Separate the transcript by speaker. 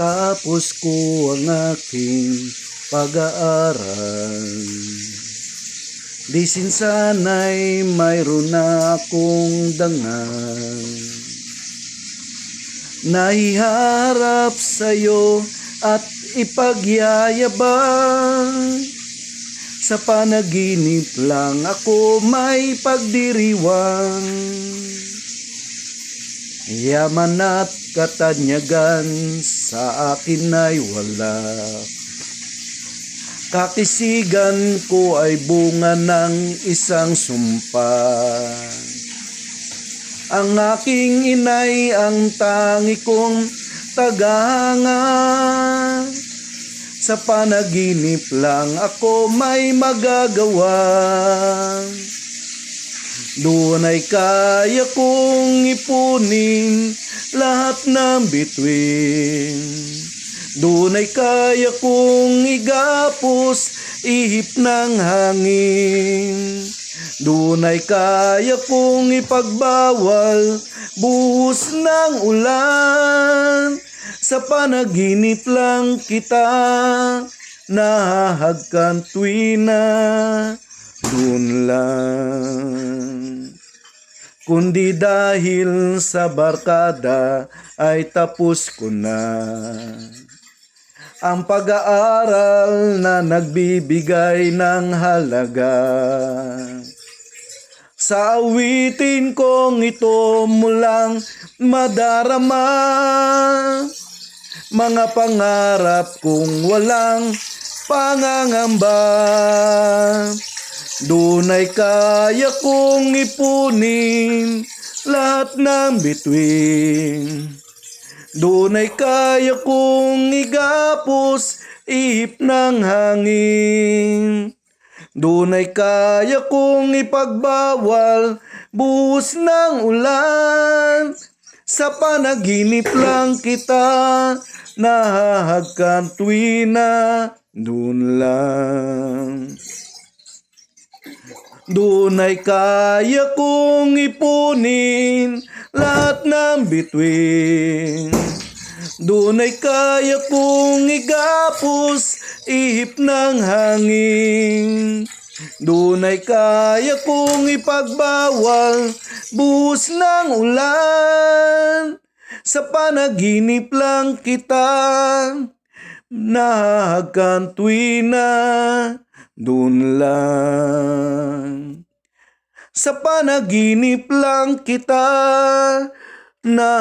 Speaker 1: Tapos ko ang aking pag-aaral. Di sinsana'y mayroon na akong dangal. Nahiharap sa'yo at ipagyayabang. Sa panaginip lang ako may pagdiriwang. Yaman at katanyagan sa akin ay wala. Kakisigan ko ay bunga ng isang sumpa. Ang aking inay ang tangi kong tagahanga. Sa panaginip lang ako may magagawa. Doon ay kaya kong ipunin lahat ng bituin. Doon ay kaya kong igapos ihip ng hangin. Doon ay kaya kong ipagbawal buhos ng ulan. Sa panaginip lang kita nahahagkan tuwina doon lang. Kundi dahil sa barkada ay tapos ko na ang pag-aaral na nagbibigay ng halaga. Sa awitin kong ito mulang madarama Mga pangarap kong walang pangangamba Doon ay kaya kong ipunin lahat ng bituin doon ay kaya kong igapos ihip ng hangin. Doon ay kaya kong ipagbawal buhos ng ulan. Sa panaginip lang kita nahahagkan tuwina. Doon lang. Doon ay kaya kong ipunin lahat ng bituin. Doon ay kaya kong igapos ihip ng hangin. Doon ay kaya kong ipagbawal buhos ng ulan. Sa panaginip lang kita nahagkan tuwina doon lang. Sa panaginip lang kita na